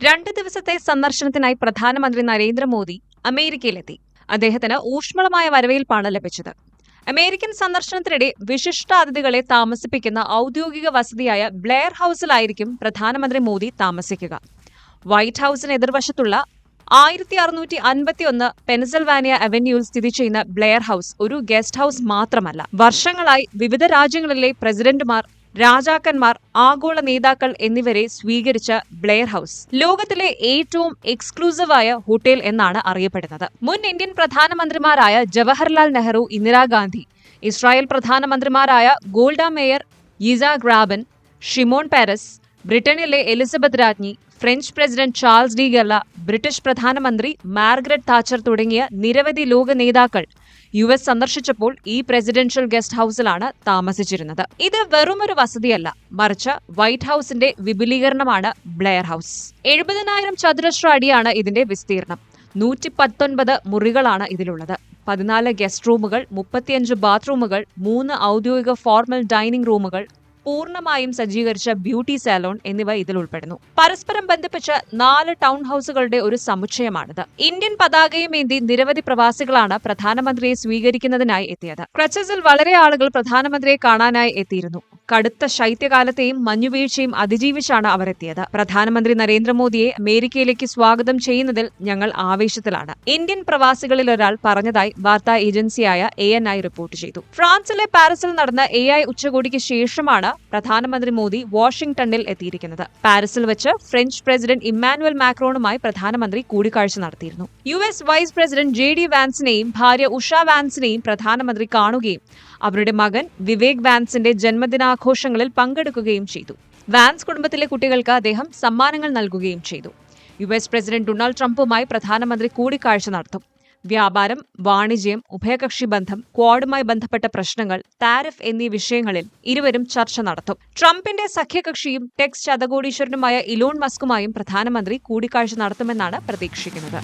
രണ്ട് ദിവസത്തെ സന്ദർശനത്തിനായി പ്രധാനമന്ത്രി നരേന്ദ്രമോദി അമേരിക്കയിലെത്തി. അദ്ദേഹത്തിന് ഊഷ്മളമായ വരവേൽപ്പാണ് ലഭിച്ചത്. അമേരിക്കൻ സന്ദർശനത്തിനിടെ വിശിഷ്ടാതിഥികളെ താമസിപ്പിക്കുന്ന ഔദ്യോഗിക വസതിയായ ബ്ലെയർ ഹൌസിലായിരിക്കും പ്രധാനമന്ത്രി മോദി താമസിക്കുക. വൈറ്റ് ഹൌസിന് എതിർവശത്തുള്ള ആയിരത്തി അറുന്നൂറ്റി അൻപത്തിയൊന്ന് പെൻസിൽവാനിയ അവന്യൂവിൽ സ്ഥിതി ചെയ്യുന്ന ബ്ലെയർ ഹൌസ് ഒരു ഗസ്റ്റ് ഹൌസ് മാത്രമല്ല. വർഷങ്ങളായി വിവിധ രാജ്യങ്ങളിലെ പ്രസിഡന്റുമാർ രാജാക്കന്മാർ ആഗോള നേതാക്കൾ എന്നിവരെ സ്വീകരിച്ച ബ്ലെയർ ഹൗസ്. ലോകത്തിലെ ഏറ്റവും എക്സ്ക്ലൂസീവായ ഹോട്ടൽ എന്നാണ് അറിയപ്പെടുന്നത്. മുൻ Indian പ്രധാനമന്ത്രിമാരായ Jawaharlal Nehru Indira Gandhi Israel പ്രധാനമന്ത്രിമാരായ Golda Meir യിസ ഗ്രാബൻ Shimon Paras ബ്രിട്ടനിലെ എലിസബത്ത് രാജ്ഞി French president Charles De Galla British പ്രധാനമന്ത്രി മാർഗ്രറ്റ് താച്ചർ തുടങ്ങിയ നിരവധി ലോക നേതാക്കൾ യു എസ് സന്ദർശിച്ചപ്പോൾ ഈ പ്രസിഡൻഷ്യൽ ഗസ്റ്റ് ഹൌസിലാണ് താമസിച്ചിരുന്നത്. ഇത് വെറുമൊരു വസതിയല്ല മറിച്ച് വൈറ്റ് ഹൌസിന്റെ വിപുലീകരണമാണ് ബ്ലെയർ ഹൌസ്. എഴുപതിനായിരം ചതുരശ്ര അടിയാണ് ഇതിന്റെ വിസ്തീർണം. നൂറ്റി പത്തൊൻപത് മുറികളാണ് ഇതിലുള്ളത്. പതിനാല് ഗസ്റ്റ് റൂമുകൾ മുപ്പത്തിയഞ്ച് ബാത്റൂമുകൾ മൂന്ന് ഔദ്യോഗിക ഫോർമൽ ഡൈനിംഗ് റൂമുകൾ പൂർണമായും സജ്ജീകരിച്ച ബ്യൂട്ടി സാലോൺ എന്നിവ ഇതിൽ ഉൾപ്പെടുന്നു. പരസ്പരം ബന്ധിപ്പിച്ച നാല് ടൗൺ ഹൗസുകളുടെ ഒരു സമുച്ചയമാണിത്. ഇന്ത്യൻ പതാകയും ഏന്തി നിരവധി പ്രവാസികളാണ് പ്രധാനമന്ത്രിയെ സ്വീകരിക്കുന്നതിനായി എത്തിയത്. ക്രച്ചസിൽ വളരെ ആളുകൾ പ്രധാനമന്ത്രിയെ കാണാനായി എത്തിയിരുന്നു. കടുത്ത ശൈത്യകാലത്തെയും മഞ്ഞുവീഴ്ചയും അതിജീവിച്ചാണ് അവരെത്തിയത്. പ്രധാനമന്ത്രി നരേന്ദ്രമോദിയെ അമേരിക്കയിലേക്ക് സ്വാഗതം ചെയ്യുന്നതിൽ ഞങ്ങൾ ആവേശത്തിലാണ്. ഇന്ത്യൻ പ്രവാസികളിൽ ഒരാൾ പറഞ്ഞതായി വാർത്താ ഏജൻസിയായ എ എൻ ഐ റിപ്പോർട്ട് ചെയ്തു. ഫ്രാൻസിലെ പാരീസിൽ നടന്ന എ ഐ ഉച്ചകോടിക്ക് ശേഷമാണ് പ്രധാനമന്ത്രി മോദി വാഷിംഗ്ടണിൽ എത്തിയിരിക്കുന്നത്. പാരീസിൽ വെച്ച് ഫ്രഞ്ച് പ്രസിഡന്റ് ഇമ്മാനുവൽ മാക്രോണുമായി പ്രധാനമന്ത്രി കൂടിക്കാഴ്ച നടത്തിയിരുന്നു. U S vice president J D വാൻസിനെയും ഭാര്യ ഉഷ വാൻസിനെയും പ്രധാനമന്ത്രി കാണുകയും അവരുടെ മകൻ വിവേക് വാൻസിന്റെ ജന്മദിനാഘോഷങ്ങളിൽ പങ്കെടുക്കുകയും ചെയ്തു. വാൻസ് കുടുംബത്തിലെ കുട്ടികൾക്ക് അദ്ദേഹം സമ്മാനങ്ങൾ നൽകുകയും ചെയ്തു. യു എസ് പ്രസിഡന്റ് ഡൊണാൾഡ് ട്രംപുമായി പ്രധാനമന്ത്രി കൂടിക്കാഴ്ച നടത്തും. വ്യാപാരം വാണിജ്യം ഉഭയകക്ഷി ബന്ധം ക്വാഡുമായി ബന്ധപ്പെട്ട പ്രശ്നങ്ങൾ താരിഫ് എന്നീ വിഷയങ്ങളിൽ ഇരുവരും ചർച്ച നടത്തും. ട്രംപിന്റെ സഖ്യകക്ഷിയും ടെക്സ് ശതകോടീശ്വരനുമായ ഇലോൺ മസ്കുമായും പ്രധാനമന്ത്രി കൂടിക്കാഴ്ച നടത്തുമെന്നാണ് പ്രതീക്ഷിക്കുന്നത്.